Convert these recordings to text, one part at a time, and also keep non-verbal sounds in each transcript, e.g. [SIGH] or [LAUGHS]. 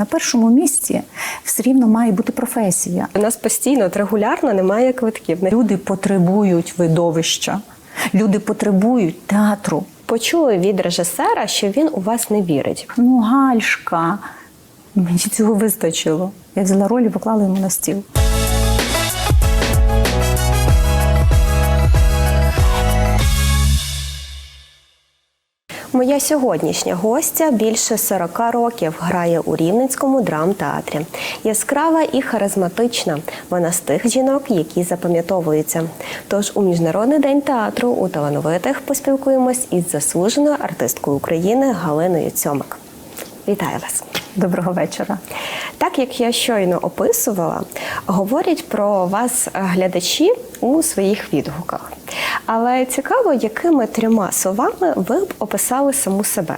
на першому місці все рівно має бути професія. У нас постійно от регулярно немає квитків. Люди потребують видовища, люди потребують театру. Почули від режисера, що він у вас не вірить. Ну, гальшка. Мені цього вистачило. Я взяла роль і поклала йому на стіл. Моя сьогоднішня гостя більше 40 років грає у Рівненському драмтеатрі. Яскрава і харизматична. Вона з тих жінок, які запам'ятовуються. Тож у міжнародний день театру у талановитих поспілкуємось із заслуженою артисткою України Галиною Цьомик. Вітаю вас! Доброго вечора. Так як я щойно описувала, говорять про вас глядачі у своїх відгуках. Але цікаво, якими трьома словами ви б описали саму себе.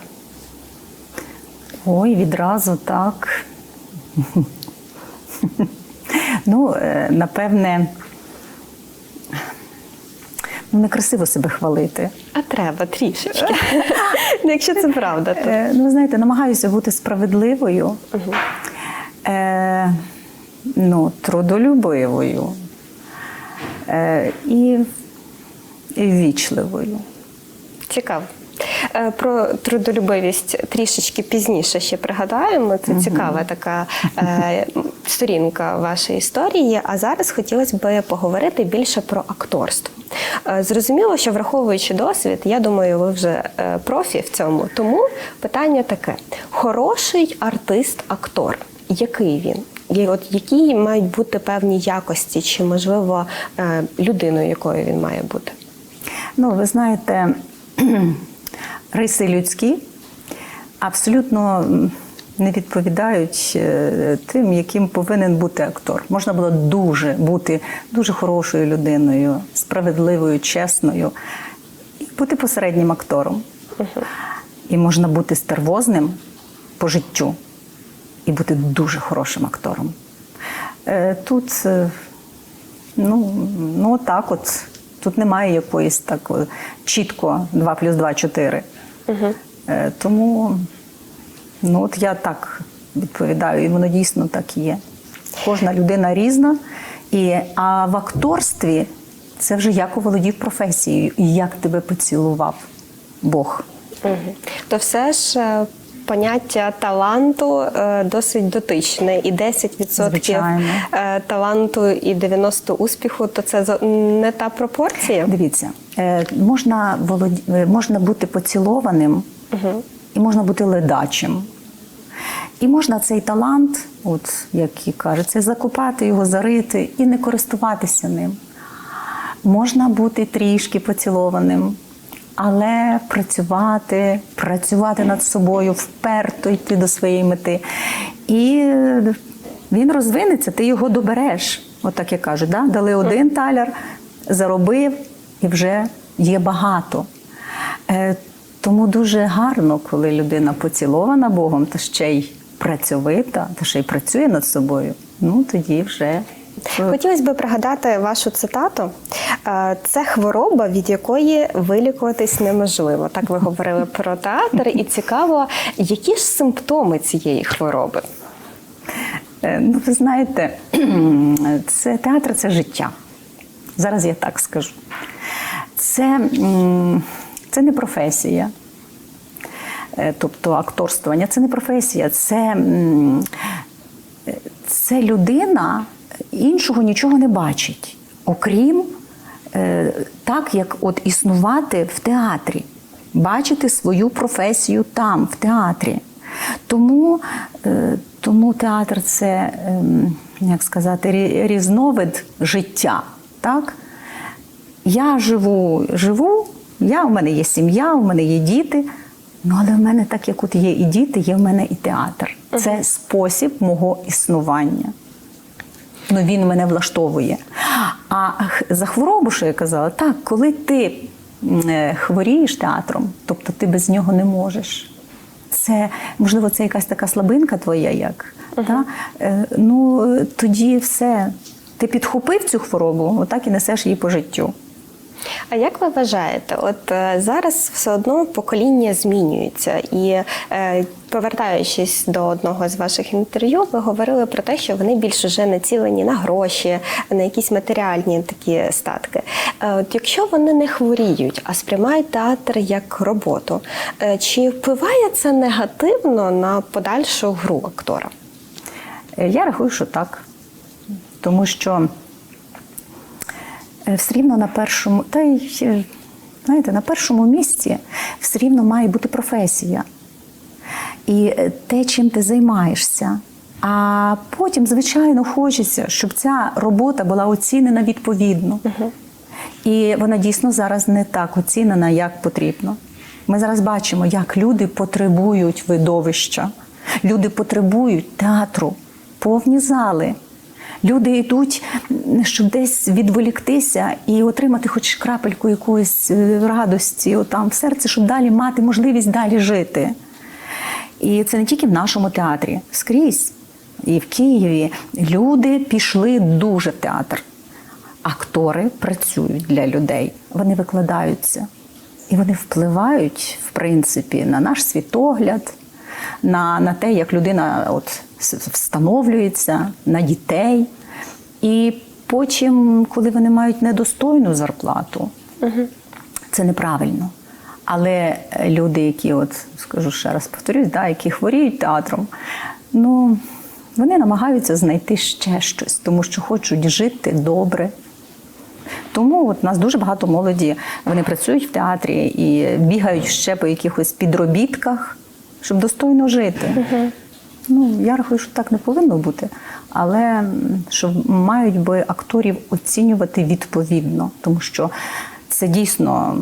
Ой, відразу так. ну, е, напевне, ну, некрасиво себе хвалити. А треба трішечки. Ну, Якщо це правда, то Е, Ну, ви знаєте, намагаюся бути справедливою, е, ну, трудолюбивою е, і, і ввічливою. цікаво. Е, Про трудолюбивість трішечки пізніше ще пригадаємо. Це цікава така е, сторінка вашої історії. А зараз хотілося б поговорити більше про акторство. Е, зрозуміло, що враховуючи досвід, я думаю, ви вже е, профі в цьому. Тому питання таке: хороший артист-актор, який він? Є- От які мають бути певні якості, чи можливо е, людиною, якою він має бути? Ну, ви знаєте, [CLEARS THROAT] риси людські абсолютно не відповідають е, тим, яким повинен бути актор. Можна було дуже бути дуже хорошою людиною, справедливою, чесною, і бути посереднім актором. І можна бути стервозним по життю і бути дуже хорошим актором. Е, Тут е, Ну, ну так от. Тут немає якоїсь так чітко 2 плюс 2 – 4. Е, тому ну, от я так відповідаю, і воно дійсно так є. Кожна людина різна. І, а в акторстві це вже як оволодів професією і як тебе поцілував Бог. Мгм. То все ж е, поняття таланту е, досить дотичне, і 10% Звичайно. е, таланту і 90% успіху, то це не та пропорція. Дивіться, е, можна, володі... е, можна бути поцілованим і можна бути ледачим. І можна цей талант, от як і кажеться, закопати його, зарити і не користуватися ним. Можна бути трішки поцілованим, але працювати, працювати над собою, вперто йти до своєї мети. І він розвинеться, ти його добереш. От так я кажу, да? дали один таляр, заробив і вже є багато. Е, тому дуже гарно, коли людина поцілована Богом, та ще й працьовита, та ще й працює над собою. Ну тоді вже Хотілося б пригадати вашу цитату. Е, Це хвороба, від якої вилікуватись неможливо. Так ви говорили про театр, і цікаво, які ж симптоми цієї хвороби? Е, Ну, ви знаєте, [CLEARS THROAT] це театр це життя. Зараз я так скажу. Це, це не професія. Е, Тобто акторствування це не професія, це, е, це людина іншого нічого не бачить, окрім е, так, як от існувати в театрі, бачити свою професію там, в театрі. Тому, е, тому театр це, ем, як сказати, різновид життя. Так? Я живу, живу, я, у мене є сім'я, у мене є діти. Ну, але в мене, так як от є і діти, є в мене і театр. Це спосіб мого існування. Ну, він мене влаштовує. А за хворобу, що я казала, так, коли ти е, хворієш театром, тобто ти без нього не можеш. Це, можливо, це якась така слабинка твоя, як. Та? Е, Ну, е, тоді все. Ти підхопив цю хворобу, отак і несеш її по життю. А як ви вважаєте, от е, зараз все одно покоління змінюється, і е, повертаючись до одного з ваших інтерв'ю, ви говорили про те, що вони більш вже націлені на гроші, на якісь матеріальні такі статки. Е, от якщо вони не хворіють, а сприймають театр як роботу, чи впливає це негативно на подальшу гру актора? Я рахую, що так. Тому що все рівно на першому, та й е, знаєте, на першому місці все рівно має бути професія. І е, те, чим ти займаєшся. А потім, звичайно, хочеться, щоб ця робота була оцінена відповідно. І вона дійсно зараз не так оцінена, як потрібно. Ми зараз бачимо, як люди потребують видовища, люди потребують театру, повні зали. Люди йдуть, щоб десь відволіктися і отримати хоч крапельку якоїсь е, радості отам в серці, щоб далі мати можливість далі жити. І це не тільки в нашому театрі, скрізь. І в Києві люди пішли дуже в театр. Актори працюють для людей, вони викладаються. І вони впливають, в принципі, на наш світогляд, на, на те, як людина от, встановлюється, на дітей. І потім, коли вони мають недостойну зарплату, це неправильно. Але е, люди, які, от скажу ще раз повторюсь, да, які хворіють театром, ну вони намагаються знайти ще щось, тому що хочуть жити добре. Тому от у нас дуже багато молоді, вони працюють в театрі і бігають ще по якихось підробітках, щоб достойно жити. Ну, я рахую, що так не повинно бути, але що мають би акторів оцінювати відповідно, тому що це дійсно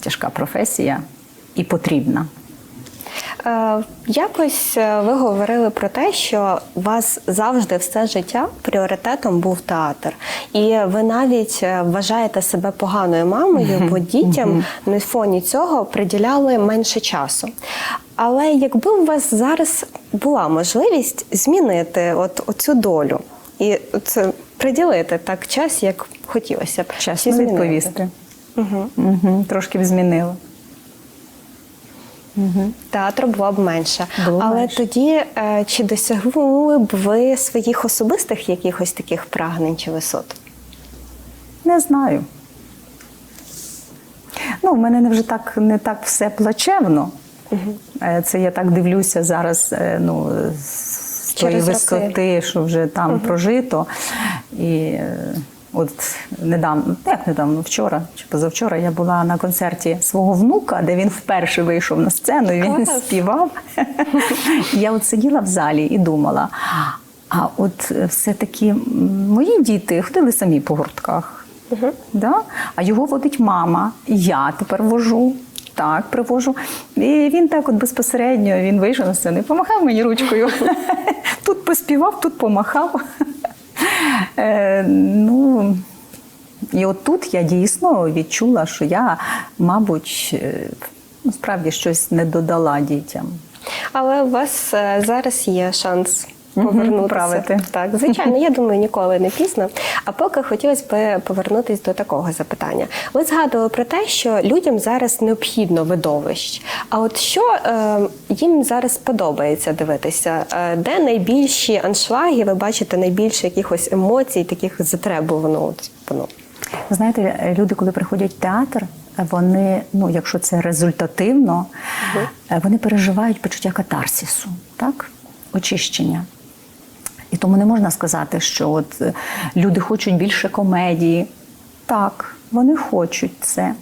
тяжка професія і потрібна. Е, Якось е, ви говорили про те, що у вас завжди все життя пріоритетом був театр, і ви навіть е, вважаєте себе поганою мамою, бо дітям на фоні цього приділяли менше часу. Але якби у вас зараз була можливість змінити от оцю долю і це приділити так час, як хотілося б Чесно відповісти. Угу. Трошки б змінила. Театру було б менше. Було Але менше. тоді е, чи досягнули б ви своїх особистих якихось таких прагнень чи висот? Не знаю. Ну, в мене не вже так не так все плачевно. Е, Це я так дивлюся зараз е, ну, з тої роки. висоти, що вже там прожито. І от недавно, як недавно, вчора чи позавчора я була на концерті свого внука, де він вперше вийшов на сцену, і він Клас. співав. Я от сиділа в залі і думала. А от все-таки мої діти ходили самі по гуртках. Да? А його водить мама, я тепер вожу. Так, привожу. І він так от безпосередньо він вийшов на сцену і помахав мені ручкою. [LAUGHS] Тут поспівав, тут помахав. Е, ну, і отут я дійсно відчула, що я, мабуть, е, справді щось не додала дітям. Але у вас е, зараз є шанс повернутися. поправити. Так, звичайно, я думаю, ніколи не пізно. А поки хотілося б повернутися до такого запитання. Ви згадували про те, що людям зараз необхідно видовищ. А от що е, їм зараз подобається дивитися? Е, де найбільші аншлаги, ви бачите найбільше якихось емоцій, таких затребувано? Ну, Знаєте, люди, коли приходять в театр, вони, ну, якщо це результативно, е, вони переживають почуття катарсису, так? очищення. І тому не можна сказати, що от е, люди хочуть більше комедії. Так, вони хочуть це.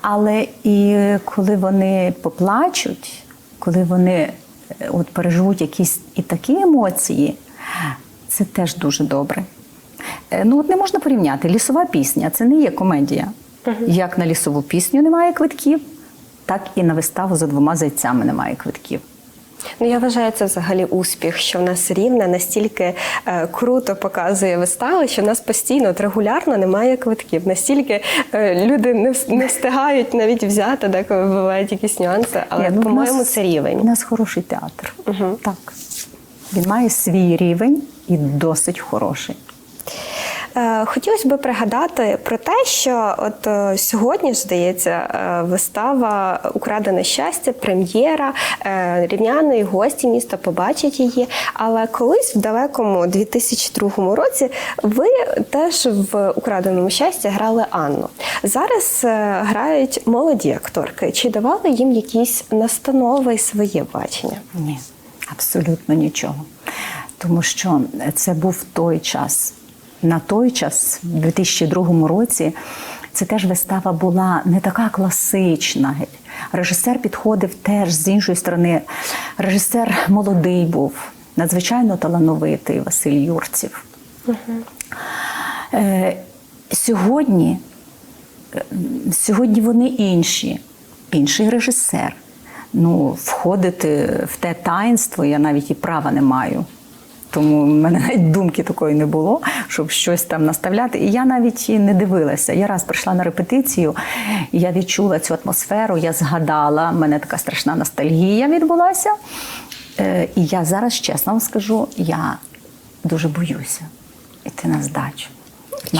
Але і коли вони поплачуть, коли вони е, от переживуть якісь і такі емоції, це теж дуже добре. Е, Ну, от не можна порівняти. Лісова пісня це не є комедія. Як на лісову пісню немає квитків, так і на виставу за двома зайцями немає квитків. Ну, я вважаю це взагалі успіх, що в нас рівне настільки е, круто показує вистави, що в нас постійно от регулярно немає квитків. Настільки е, люди не, вс- не встигають навіть взяти, деколи бувають якісь нюанси, але, Ні, ну, в по-моєму, нас- це У рівень. нас хороший театр. Так. Він має свій рівень і досить хороший. Е, Хотілося б пригадати про те, що от е, сьогодні здається е, вистава Украдене щастя, прем'єра, рівняни і гості міста побачать її. Але колись в далекому 2002 році ви теж в Украденому щастя грали Анну. Зараз грають молоді акторки. Чи давали їм якісь настанови і своє бачення? Ні, абсолютно нічого. Тому що це був той час. На той час, в 2002 році, це теж вистава була не така класична. Режисер підходив теж з іншої сторони. Режисер молодий був, надзвичайно талановитий Василь Юрців. Е, сьогодні Сьогодні вони інші, інший режисер. Ну, входити в те таїнство я навіть і права не маю. Тому в мене навіть думки такої не було, щоб щось там наставляти. І я навіть і не дивилася. Я раз прийшла на репетицію, і я відчула цю атмосферу, я згадала, в мене така страшна ностальгія відбулася. Е, І я зараз чесно вам скажу, я дуже боюся йти на здачу.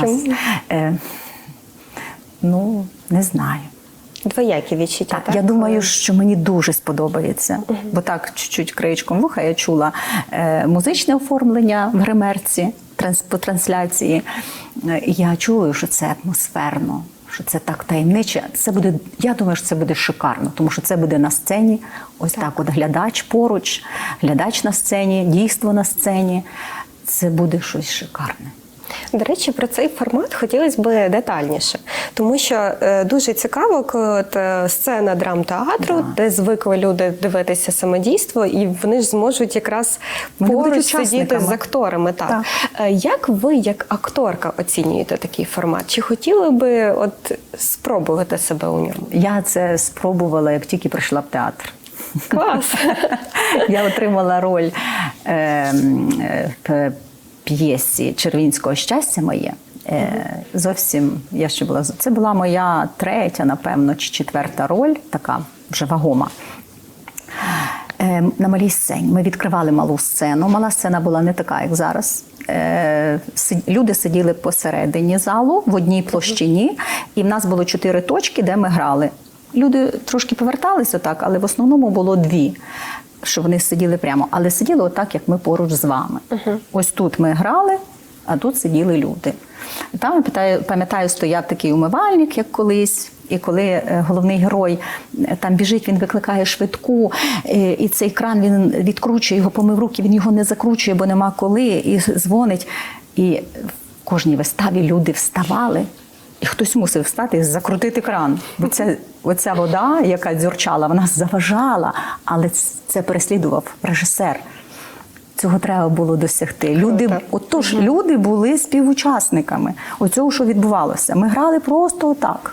Чому? е, ну, не знаю. Двоякі відчуття. Так, Так, я думаю, що мені дуже сподобається, бо так чуть-чуть краєчком вуха я чула е, музичне оформлення в гримерці транс, по трансляції. Е, я чую, що це атмосферно, що це так таємниче. Це буде, я думаю, що це буде шикарно, тому що це буде на сцені. Ось так, от глядач поруч, глядач на сцені, дійство на сцені. Це буде щось шикарне. До речі, про цей формат хотілося б детальніше, тому що е, дуже цікаво, коли от, е, сцена драмтеатру, де звикли люди дивитися самодійство, і вони ж зможуть якраз Вони поруч сидіти з акторами. Так. Так. Е, Як ви, як акторка, оцінюєте такий формат? Чи хотіли би от спробувати себе у ньому? Я це спробувала, як тільки прийшла в театр. Клас! [LAUGHS] Я отримала роль е, м, е, п'єсі Червінського щастя моє. Е, зовсім я ще була це була моя третя, напевно, чи четверта роль, така вже вагома. Е, на малій сцені. Ми відкривали малу сцену. Мала сцена була не така, як зараз. Е, Люди сиділи посередині залу в одній площині, і в нас було чотири точки, де ми грали. Люди трошки поверталися так, але в основному було дві, що вони сиділи прямо. Але сиділи отак, як ми поруч з вами. Ось тут ми грали, а тут сиділи люди. Там пам'ятаю, стояв такий умивальник, як колись. І коли е, головний герой е, там біжить, він викликає швидку, е, і цей кран він відкручує його, помив руки, він його не закручує, бо нема коли, і дзвонить. І в кожній виставі люди вставали, і хтось мусив встати і закрутити кран. Бо це оця вода, яка дзюрчала, вона заважала, але це переслідував режисер. Цього треба було досягти. Люди, отож, люди були співучасниками оцього, що відбувалося. Ми грали просто отак.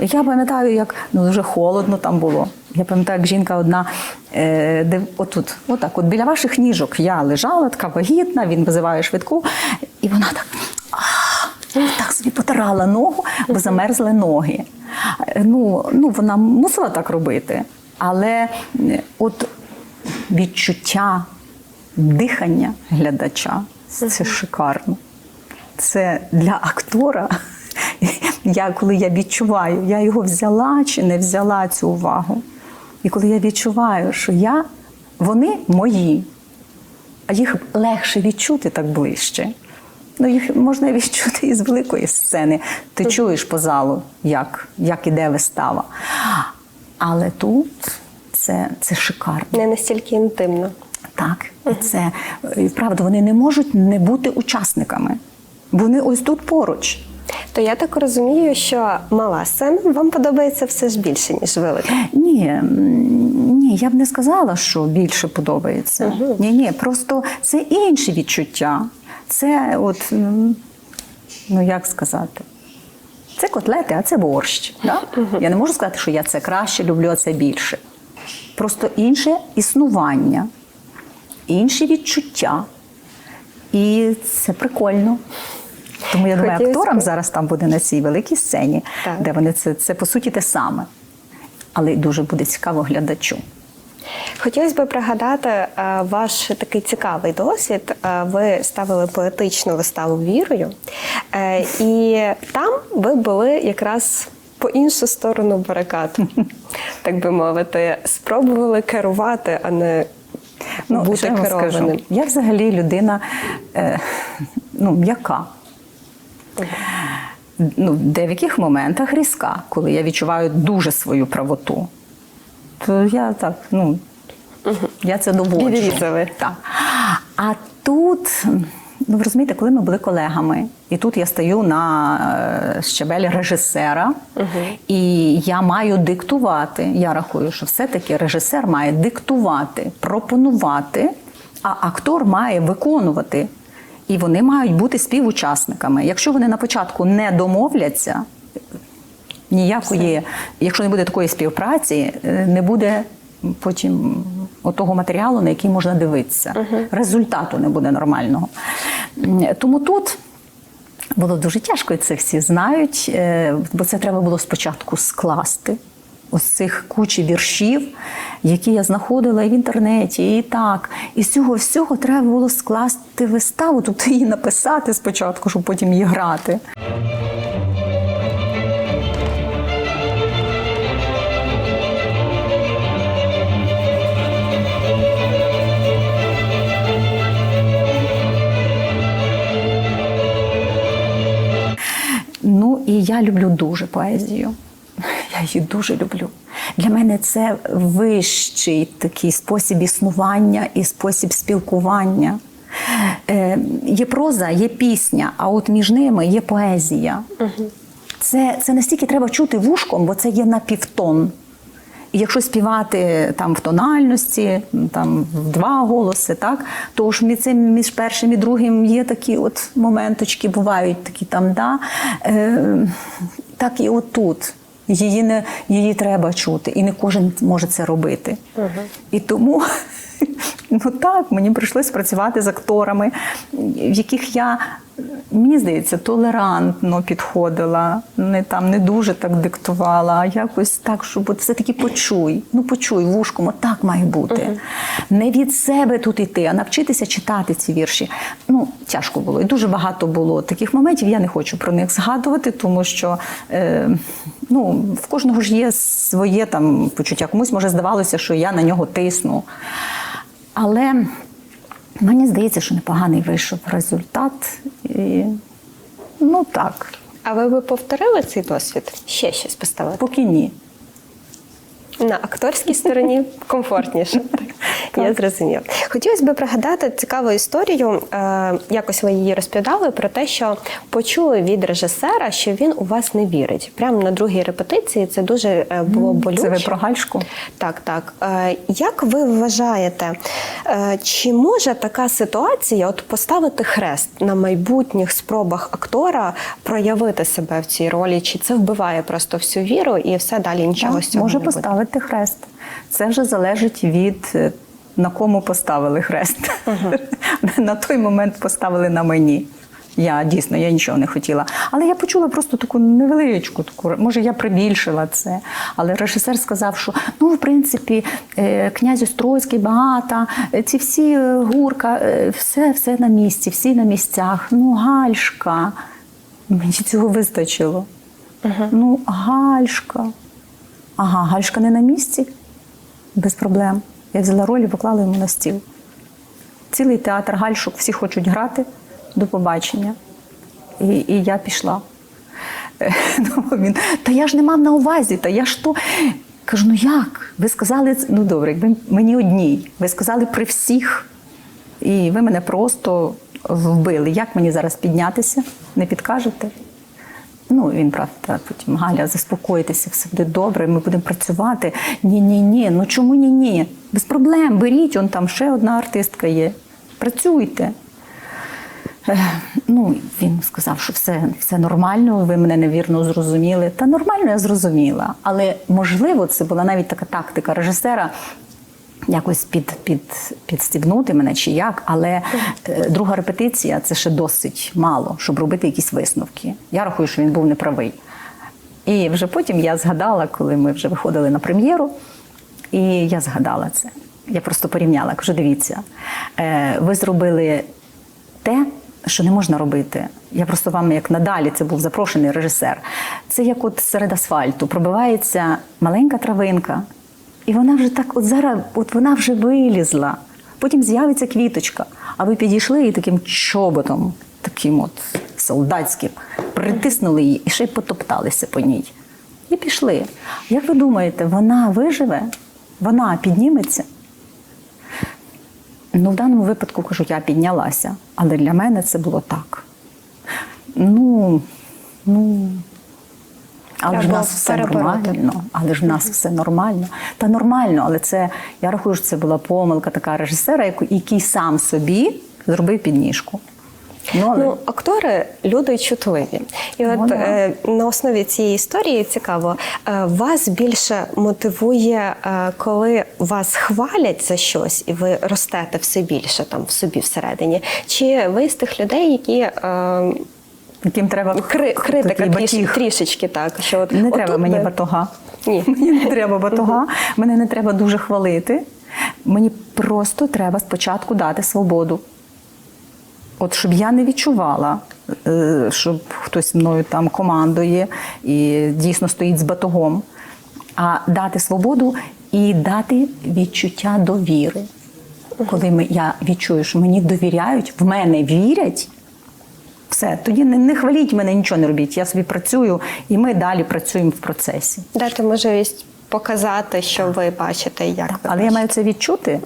Я пам'ятаю, як ну дуже холодно там було. Я пам'ятаю, як жінка одна, е, де отут, отак, от біля ваших ніжок я лежала, така вагітна, він визиває швидку, і вона так. Так собі потирала ногу, бо замерзли ноги. Е, Ну, ну, вона мусила так робити. Але е, от відчуття дихання глядача це шикарно. Це для актора. [LAUGHS] Я коли я відчуваю, я його взяла чи не взяла цю увагу. І коли я відчуваю, що я, вони мої, а їх легше відчути так ближче. Ну, їх можна відчути із великої сцени. Ти чуєш по залу, як, як іде вистава. Але тут це, це шикарно. Не настільки інтимно. Так, і це і правда, вони не можуть не бути учасниками. Вони ось тут поруч. То я так розумію, що мала сцена вам подобається все ж більше, ніж велика. Ні, ні, я б не сказала, що більше подобається. Ні, ні, просто це інші відчуття. Це от, ну як сказати, це котлети, а це борщ. Да? Я не можу сказати, що я це краще люблю, а це більше. Просто інше існування, інші відчуття. І це прикольно. Тому я думаю, Хотілося акторам зараз там буде на цій великій сцені, Так. де вони це, це по суті те саме. Але дуже буде цікаво глядачу. Хотілося б пригадати е, ваш такий цікавий досвід. Е, Ви ставили поетичну виставу вірою, Е, і там ви були якраз по іншу сторону барикад, [LAUGHS] так би мовити, спробували керувати, а не Ну, бути я керованим. скажу? Я взагалі людина ну, м'яка. Ну, в деяких моментах різка, коли я відчуваю дуже свою правоту. То я так, ну, я це доводжу. Так. А тут, ну ви розумієте, коли ми були колегами, і тут я стою на е, щабель режисера, і я маю диктувати. Я рахую, що все-таки режисер має диктувати, пропонувати, а актор має виконувати. І вони мають бути співучасниками. Якщо вони на початку не домовляться, ніякої, якщо не буде такої співпраці, е, не буде потім того матеріалу, на який можна дивитися. Результату не буде нормального. Тому тут. Було дуже тяжко, і це всі знають, е, бо це треба було спочатку скласти. Ось цих кучі віршів, які я знаходила і в інтернеті, і так. І з цього всього треба було скласти виставу, тобто її написати спочатку, щоб потім її грати. Я люблю дуже поезію. [LAUGHS] Я її дуже люблю. Для мене це вищий такий спосіб існування і спосіб спілкування. Е, є проза, є пісня, а от між ними є поезія. Це, це настільки треба чути вушком, бо це є на півтон. І якщо співати там в тональності, там в два голоси, так то ж між цим між першим і другим є такі от моменточки, бувають такі там, да, е, так і отут. Її не її треба чути, і не кожен може це робити. І тому [LAUGHS] ну так мені прийшлось працювати з акторами, в яких я. Мені здається, толерантно підходила, не там не дуже так диктувала, а якось так, щоб от все-таки почуй. Ну почуй вушком, от так має бути. Не від себе тут іти, а навчитися читати ці вірші. Ну, тяжко було. І дуже багато було таких моментів. Я не хочу про них згадувати, тому що е, ну, в кожного ж є своє там почуття. Комусь може здавалося, що я на нього тисну. Але Мені здається, що непоганий вийшов результат. І, ну так, А ви би повторили цей досвід? Ще щось поставити? поки ні. На акторській стороні комфортніше. Я зрозуміла. Хотілося б пригадати цікаву історію. е, Якось ви її розповідали про те, що почули від режисера, що він у вас не вірить. Прямо на другій репетиції це дуже е, було болюче. Це ви про гальшку? Так, так. Е, Як ви вважаєте, чи може така ситуація от поставити хрест на майбутніх спробах актора проявити себе в цій ролі? Чи це вбиває просто всю віру і все далі нічого Так, з цього може не буде? поставити хрест. Це вже залежить від е, на кому поставили хрест. [LAUGHS] на той момент поставили на мені. Я дійсно я нічого не хотіла. Але я почула просто таку невеличку, таку, може, я прибільшила це. Але режисер сказав, що ну, в принципі, е, князь Острозький, багата, е, ці всі гурка, все, все на місці, всі на місцях. Ну, гальшка. Мені цього вистачило. Ну, гальшка. Ага, Гальшка не на місці? Без проблем. Я взяла роль і поклала йому на стіл. Цілий театр гальшок, всі хочуть грати до побачення. І, і я пішла. Е, [LAUGHS] Ну, він, та я ж не мав на увазі, та я ж то. Кажу, ну як? Ви сказали, ну добре, якби мені одній. Ви сказали при всіх, і ви мене просто вбили. Як мені зараз піднятися? Не підкажете? Ну, він правда, потім Галя, заспокойтеся, все буде добре, ми будемо працювати. Ні, ні, ні. Ну чому ні, ні? Без проблем, беріть, он там ще одна артистка є. Працюйте. Ну, він сказав, що все, все нормально, ви мене невірно зрозуміли. Та нормально я зрозуміла. Але можливо, це була навіть така тактика режисера. Якось під, під, підстібнути мене чи як, але е, друга репетиція це ще досить мало, щоб робити якісь висновки. Я рахую, що він був неправий. І вже потім я згадала, коли ми вже виходили на прем'єру, і я згадала це. Я просто порівняла, кажу, дивіться, е, ви зробили те, що не можна робити. Я просто вам, як надалі, це був запрошений режисер. Це як от серед асфальту пробивається маленька травинка, і вона вже так, от зараз, от вона вже вилізла. Потім з'явиться квіточка, а ви підійшли і таким чоботом, таким от солдатським, притиснули її і ще й потопталися по ній. І пішли. Як ви думаєте, вона виживе? Вона підніметься? Ну, в даному випадку кажу, я піднялася, але для мене це було так. Ну, ну. Але ж в нас все нормально, але ж в нас все нормально. Та нормально, але це я рахую, що це була помилка така режисера, який сам собі зробив підніжку. Ну, Ну, актори люди чутливі. І от е, на основі цієї історії цікаво, е, вас більше мотивує, е, коли вас хвалять за щось, і ви ростете все більше там в собі всередині. Чи ви з тих людей, які е, яким треба кри, критика такий тріш, батіг. трішечки так, що от Не треба мені би- батога. Ні. [LAUGHS] Мені не треба батога. Мене не треба дуже хвалити. Мені просто треба спочатку дати свободу. От щоб я не відчувала, е, щоб хтось мною там командує і дійсно стоїть з батогом, а дати свободу і дати відчуття довіри. Коли ми, я відчую, що мені довіряють, в мене вірять, все, тоді не, не хваліть мене, нічого не робіть. Я собі працюю, і ми далі працюємо в процесі. дати можливість показати, що ви бачите, як ви Але я маю це відчути.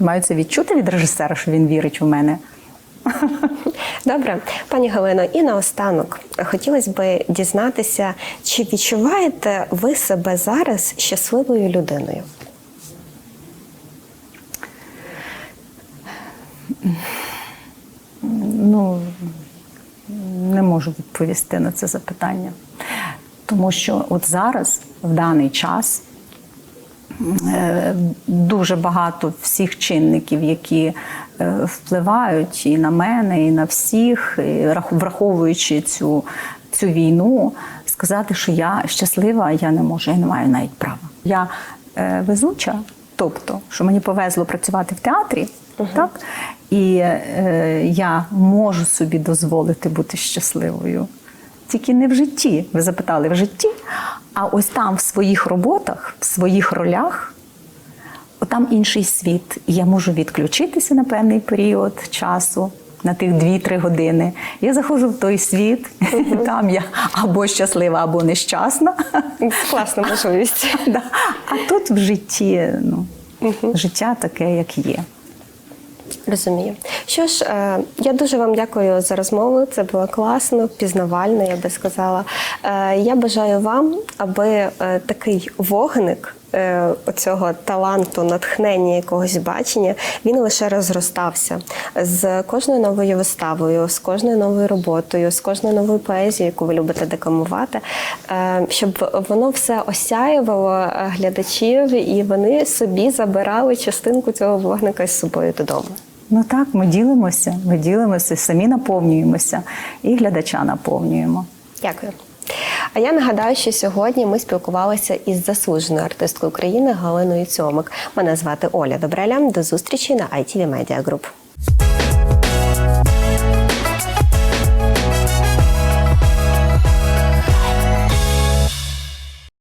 Маю це відчути від режисера, що він вірить в мене. [LAUGHS] Добре, пані Галино, і наостанок хотілося б дізнатися, чи відчуваєте ви себе зараз щасливою людиною? Ну, не можу відповісти на це запитання. Тому що от зараз, в даний час, е, дуже багато всіх чинників, які е, впливають і на мене, і на всіх, і враховуючи цю, цю війну, сказати, що я щаслива, я не можу, я не маю навіть права. Я е, везуча, тобто, що мені повезло працювати в театрі, так? І е, я можу собі дозволити бути щасливою. Тільки не в житті. Ви запитали в житті, а ось там в своїх роботах, в своїх ролях, там інший світ. І я можу відключитися на певний період часу, на тих 2-3 години. Я заходжу в той світ, і [LAUGHS] там я або щаслива, або нещасна. Класна [LAUGHS] можливість. Да. А тут в житті, ну, життя таке, як є. Розумію. Що ж, е, я дуже вам дякую за розмову. Це було класно, пізнавально, я би сказала. Е, Я бажаю вам, аби е, такий вогник. Е, Оцього таланту, натхнення якогось бачення, він лише розростався з кожною новою виставою, з кожною новою роботою, з кожною новою поезією, яку ви любите декламувати, е, щоб воно все осяювало е, глядачів, і вони собі забирали частинку цього вогника з собою додому. Ну так, ми ділимося, ми ділимося, самі наповнюємося і глядача наповнюємо. Дякую. А я нагадаю, що сьогодні ми спілкувалися із заслуженою артисткою України Галиною Цьомик. Мене звати Оля Добреля. До зустрічі на ITV Media Group.